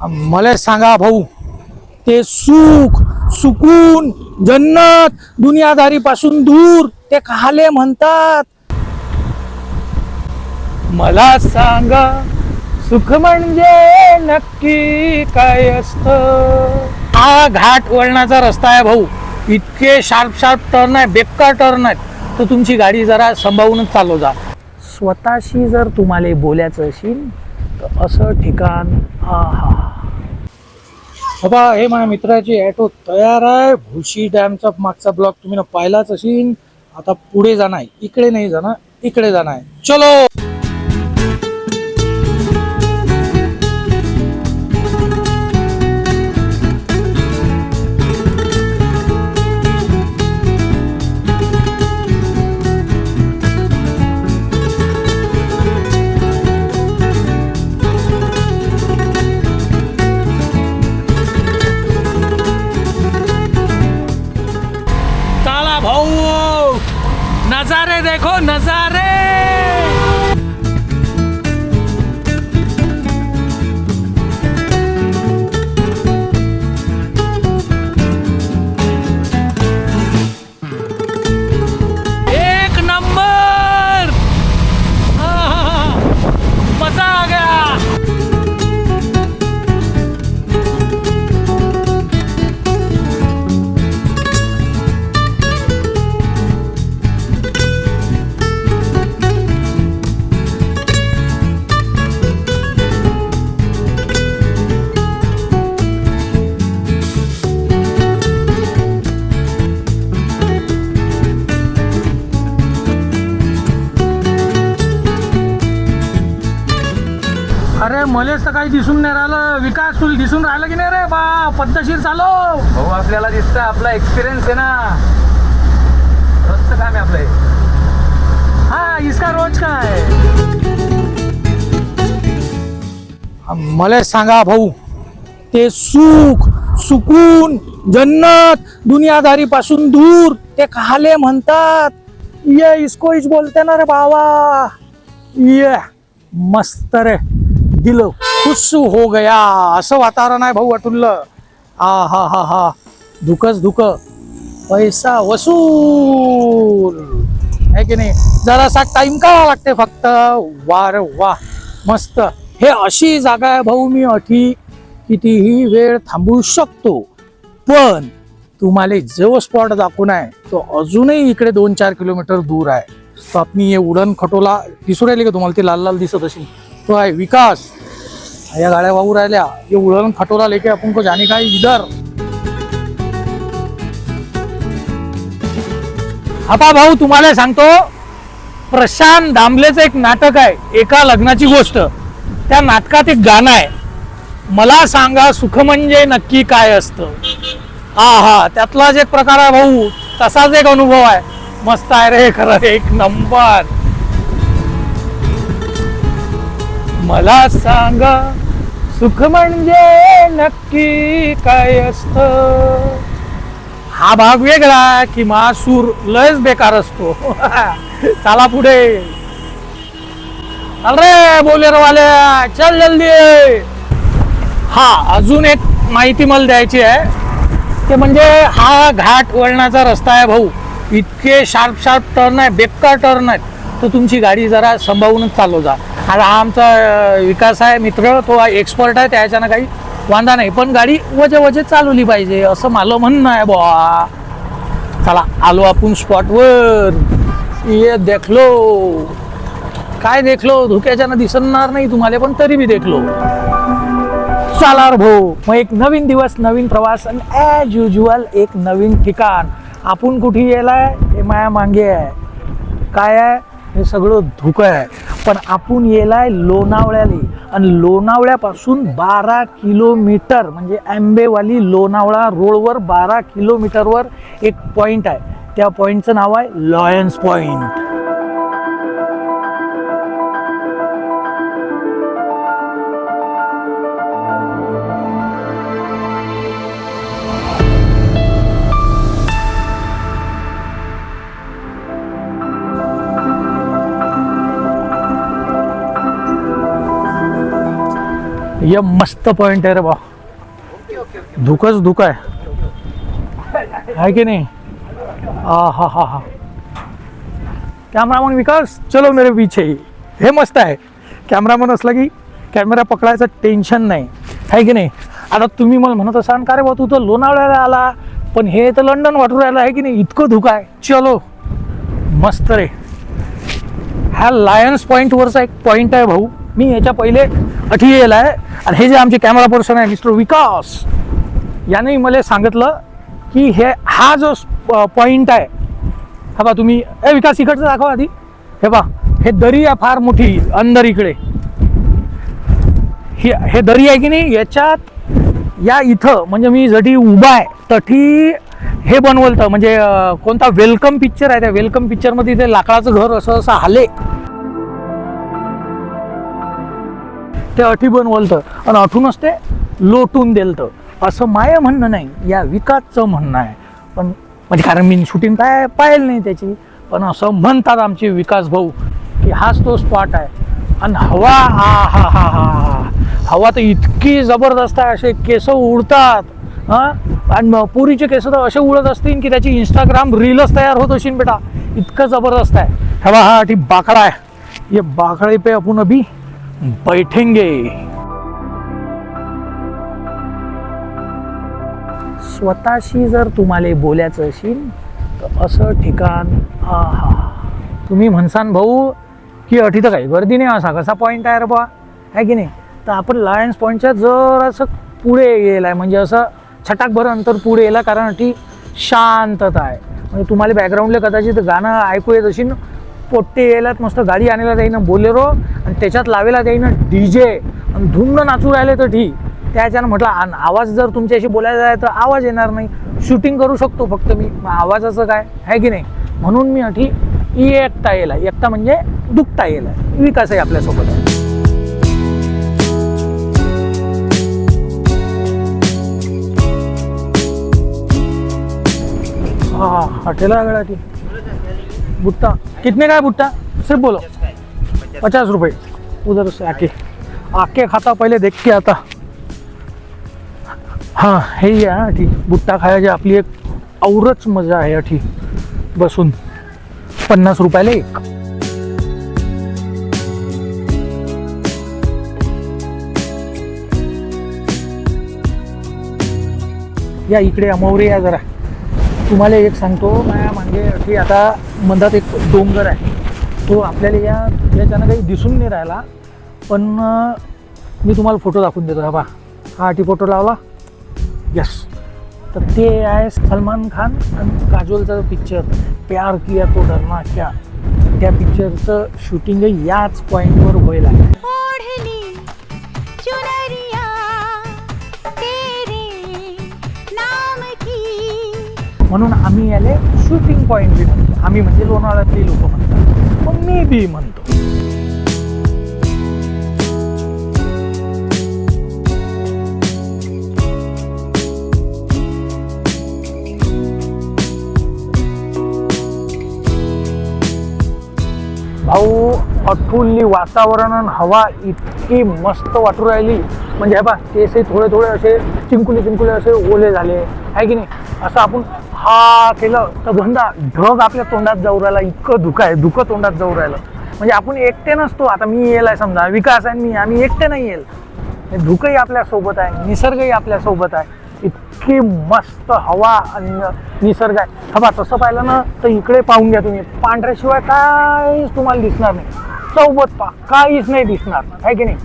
मला सांगा भाऊ ते सुख सुकून जन्नत दुनियादारीपासून दूर ते काले म्हणतात? मला सांगा सुख म्हणजे नक्की काय असत? हा घाट वळणाचा रस्ता आहे भाऊ. इतके शार्प शार्प टर्न आहे बेकार टर्न आहेत. तर तुमची गाडी जरा सांभाळूनच चालव जा. स्वतःशी जर तुम्हाला बोलायचं असेल तर असं ठिकाण हा हा बाबा हे माझ्या मित्राची ॲटो तयार आहे. भुशी डॅमचा मागचा ब्लॉक तुम्ही ना पाहिलाच असेल. आता पुढे जाणार इकडे नाही जाणार इकडे जाणार चलो! भाऊ. नजारे देखो नजारे. मलेच तर काही दिसून नाही राहिलं. विकास तुला दिसून राहिलं की नाही रे बा? पद्धतशीर चालव भाऊ आपल्याला दिसतं. आपला एक्सपिरियन्स आहे ना. रोजचं काम आहे आपलं हे. हा इसका रोज काय मला सांगा भाऊ ते सुख सुकून जन्नत दुनियादारी पासून दूर ते काले म्हणतात. ये इसको इच बोलते ना रे बाबा. ये मस्त रे. दिलं खुश हो गया. असं वातावरण आहे भाऊ अटुल्लं हा हा हा हा. धुकच धुक. पैसा वसूल. आहे की नाही? जरासा टाइम का लागते फक्त. वार वा मस्त. हे अशी जागा आहे भाऊ मी अठी कितीही वेळ थांबू शकतो. पण तुम्हाला जो स्पॉट दाखवून आहे. तो अजूनही इकडे दोन चार किलोमीटर दूर आहे. तर आपण हे उडण खटोला दिसू राहिले का तुम्हाला? ते लाल लाल दिसत असेल. तो आहे विकास. या गाड्या वाहू राहिल्या. ये उळण खटोला लेके आपण को जाणे काय इधर. आता भाऊ तुम्हाला सांगतो प्रशांत दामलेचं एक नाटक आहे एका लग्नाची गोष्ट. त्या नाटकात एक गाणं आहे. मला सांगा सुख म्हणजे नक्की काय असतं? हा हा त्यातलाच एक प्रकार आहे भाऊ. तसाच एक अनुभव आहे. मस्त आहे रे खरं एक नंबर मला सांगा सुख म्हणजे नक्की काय असतं? हा भाग वेगळा की महासूर लयच बेकार असतो. चला पुढे. चल रे वाल्या चल जल्दी. हा अजून एक माहिती मला द्यायची आहे. ते म्हणजे हा घाट वळणाचा रस्ता आहे भाऊ. इतके शार्प शार्प टर्न आहे बेकार टर्न आहेत. तर तुमची गाडी जरा सांभाळूनच चालव जा. आणि आमचा विकास आहे मित्र तो एक्सपर्ट आहे त्याच्यानं काही वांदा नाही. पण गाडी वजे वजे चालवली पाहिजे असं मला म्हणणं आहे बुवा. चला आलो आपण स्पॉटवर ये देखलो. काय देखलो? धुक्याच्यानं दिसणार नाही तुम्हाला पण तरी मी देखलो. चालार भाऊ. मग एक नवीन दिवस नवीन प्रवास आणि ॲज युजल एक नवीन ठिकाण. आपण कुठे गेलाय हे माया मागे आहे. काय आहे? हे सगळं धुकं आहे. पण आपण येलाय लोणावळ्याले. आणि लोणावळ्यापासून बारा किलोमीटर म्हणजे आंबेवाली लोणावळा रोडवर बारा किलोमीटरवर एक पॉईंट आहे. त्या पॉईंटचं नाव आहे लॉयन्स पॉईंट ये मस्त पॉइंट आहे रे बा. धुकच धुक आहे. आहे की नाही? हा हा हा हा कॅमेरामन विकास चलो मेरे पीछे. हे मस्त आहे. कॅमेरामन असला की कॅमेरा पकडायचं टेन्शन नाही. आहे की नाही? आता तुम्ही मला म्हणत असाल का रे बा तू तर लोणावळ्याला आला. पण हे तर लंडन वाटून राहिलं आहे की नाही? इतकं धुकं आहे. चलो. मस्त रे. हा लायन्स पॉईंटवरचा एक पॉईंट आहे भाऊ. मी याच्या पहिले अठी आहे. आणि हे जे आमचे कॅमेरा पर्सन आहे मिस्टर विकास याने मला सांगितलं की हे हा जो पॉईंट आहे हा बा तुम्ही ए विकास इकडचं दाखवा आधी. हे बा हे दरी आहे फार मोठी अंदर इकडे. ही हे दरी आहे की नाही याच्यात या इथं म्हणजे मी जठी उभा आहे तठी हे बनवलं म्हणजे कोणता वेलकम पिक्चर आहे त्या वेलकम पिक्चरमध्ये ते लाकडाचं घर असं असं हाले ते अठी बनवलतं आणि अठूनच ते लोटून देलतं. असं माय म्हणणं नाही या विकासचं म्हणणं आहे. पण म्हणजे कारण मी शूटिंग काय पाहिलं नाही त्याची पण असं म्हणतात आमचे विकास भाऊ की हाच तो स्पॉट आहे. आणि हवा हा हा हा हा हवा तर इतकी जबरदस्त आहे असे केस उडतात. हां? आणि मग पुरीचे केस तर असे उडत असतील की त्याची इंस्टाग्राम रीलच तयार होत असेल बेटा. इतकं जबरदस्त आहे. हवा हा ठी बाकडा आहे. ये बाकडे पे आपण अभी. बैठेंगे स्वतःशी जर तुम्हाला बोलायचं असेल तर असं ठिकाण हा हा तुम्ही म्हणसान भाऊ की अठी तर काही गर्दी नाही असा कसा पॉईंट आहे रे बा आहे की नाही? तर आपण लायन्स पॉईंटच्या जर असं पुढे गेला आहे म्हणजे असं छटाकभर अंतर पुढे गेला कारण अटी शांतता आहे. म्हणजे तुम्हाला बॅकग्राऊंडला कदाचित गाणं ऐकू येत असेल पोट्टे यायलात मस्त गाडी आणायला जाईन बोलेरो आणि त्याच्यात लावेला जाईन डी जे आणि धुंद नाचू राहिले तर ठीक त्याच्यानं म्हटलं आणि आवाज जर तुमच्याशी बोलायला जाय तर आवाज येणार नाही. शूटिंग करू शकतो फक्त मी. आवाजाचं काय? आहे की नाही? म्हणून मी अठी एकटा येला एकटा म्हणजे दुखता येला विकास आहे आपल्यासोबत. आहे हाँ हटेला वेळा थी भुट्टा. कितने का है भुट्टा? सिर्फ बोलो. पचास रुपये उधर से आके. आके खाता पहिले देख के आता. हां हे ही आहे अठी भुट्टा खायची आपली एक औरच मजा आहे अठी बसून पन्नास रुपयाला एक. या इकडे अमौरे या जरा. तुम्हाला एक सांगतो माझ्या मागे अठी आता मधात एक डोंगर आहे. तो आपल्याला या याच्यानं काही दिसून नाही राहिला. पण मी तुम्हाला फोटो दाखवून देतो. हा पहा हा टी फोटो लावला. यस तर ते आहे सलमान खान आणि काजोलचा पिक्चर प्यार किया तो डरना क्या. त्या पिक्चरचं शूटिंग याच पॉईंटवर होईल म्हणून आम्ही याले शूटिंग पॉईंट बी म्हणतो. आम्ही म्हणजे लोणावळ्यातली लोक म्हणतात. पण मी बी म्हणतो. भाऊ अतुल्य वातावरण आणि हवा इतकी मस्त वाटू राहिली. म्हणजे हे बा केसही थोडे थोडे असे चिंकुले चिंकुले असे ओले झाले. आहे की नाही? असं आपण हा केलं तर धंदा ढग आपल्या तोंडात जाऊ राहिला इतकं धुकं आहे धुकं तोंडात जाऊ राहिलं. म्हणजे आपण एकटे नसतो आता मी येईल आहे समजा विकास आहे मी आम्ही एकटे नाही येईल धुकंही आपल्यासोबत आहे निसर्गही आपल्यासोबत आहे. इतकी मस्त हवा आणि निसर्ग आहे. हवा तसं पाहिलं ना तर इकडे पाहून घ्या तुम्ही. पांढऱ्याशिवाय काहीच तुम्हाला दिसणार नाही. चौबत पा काहीच नाही दिसणार. आहे की नाही?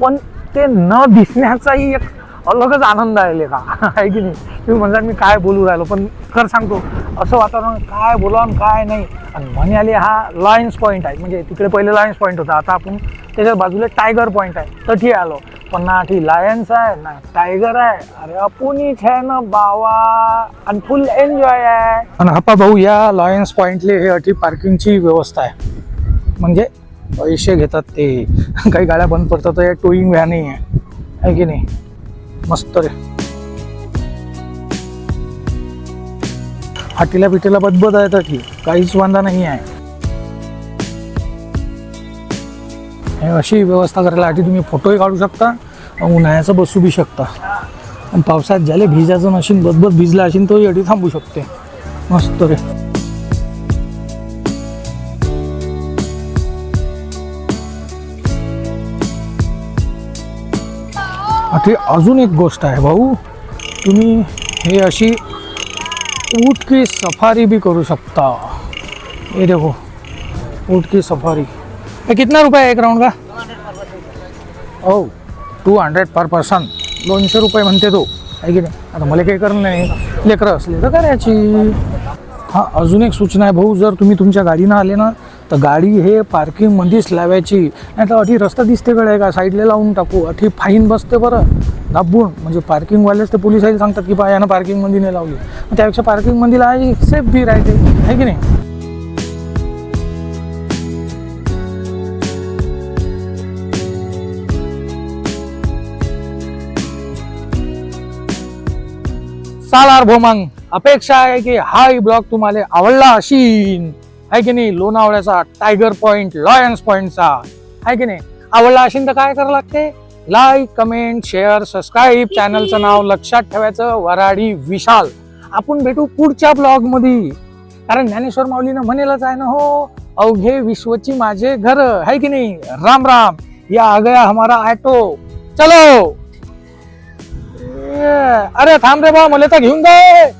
पण ते न दिसण्याचाही एक अलगच आनंद आहे का? आहे की नाही? तुम्ही म्हणता मी काय बोलू राहिलो? पण खरं सांगतो असं वातावरण काय बोला आणि काय नाही. आणि म्हणाले हा लॉयन्स पॉईंट आहे. म्हणजे तिकडे पहिले लॉयन्स पॉईंट होता. आता आपण त्याच्या बाजूला टायगर पॉईंट आहे. तठी आलो. पण ना ठी लायन्स आहे ना टायगर आहे. अरे अपुनीच आहे ना बावा. आणि फुल एन्जॉय आहे. आणि हप्पा भाऊ या लॉयन्स पॉईंटले हे अटी पार्किंगची व्यवस्था आहे. म्हणजे पैसे घेतात ते. काही गाड्या बंद पडतात तर टोईंग व्हॅनही आहे. आहे की नाही? मस्त रे. हाटीला पिटीला बदबद आहे तर ठीक. काहीच वांदा नाही आहे. हे अशी व्यवस्था करायला तुम्ही फोटोही काढू शकता उन्हाळ्याचं बसू बी शकता. आणि पावसात ज्याला भिजायचं नशीन बदबद भिजला असेल तोही अडी थांबू शकते. मस्त रे. आता अजून एक गोष्ट आहे भाऊ. तुम्ही हे अशी ऊट की सफारी बी करू शकता. हे देखो ऊट की सफारी कितना रुपये आहे एक राऊंड का? ओ टू हंड्रेड पर पर्सन दोनशे रुपये म्हणते तो. आहे की नाही? आता मला काही करणं नाही. लेकरं असले तर करायची. हां अजून एक सूचना आहे भाऊ. जर तुम्ही तुमच्या गाडीनं आले ना तर गाडी हे पार्किंगमध्येच लावायची. नाही तर अठी रस्ता दिसते कडे का साईडला लावून टाकू. अठी फाईन बसते बरं. दाबून. म्हणजे पार्किंगवालेच ते पोलिसाला सांगतात की बा यानं पार्किंगमध्ये नाही लावली. त्यापेक्षा पार्किंगमध्ये लावायची सेफ बी राहते. आहे की नाही? चालार भो मग अपेक्षा आहे की हा ब्लॉग तुम्हाला आवडला अशीन. आहे की नाही? लोणावळ्याचा टायगर पॉइंट लॉयन्स पॉइंटचा आहे की नाही? आवडला असेल तर काय करावं लागते? लाईक कमेंट शेअर सबस्क्राईब चॅनलचं नाव लक्षात ठेवायचं. वराडी विशाल. आपण भेटू पुढच्या ब्लॉगमध्ये कारण ज्ञानेश्वर माऊलीनं म्हणेलच आहे ना हो अवघे विश्वची माझे घर. आहे की नाही? राम राम. या आ गया हमारा ऑटो चलो. अरे थांब रे बा मला तर घेऊन जाय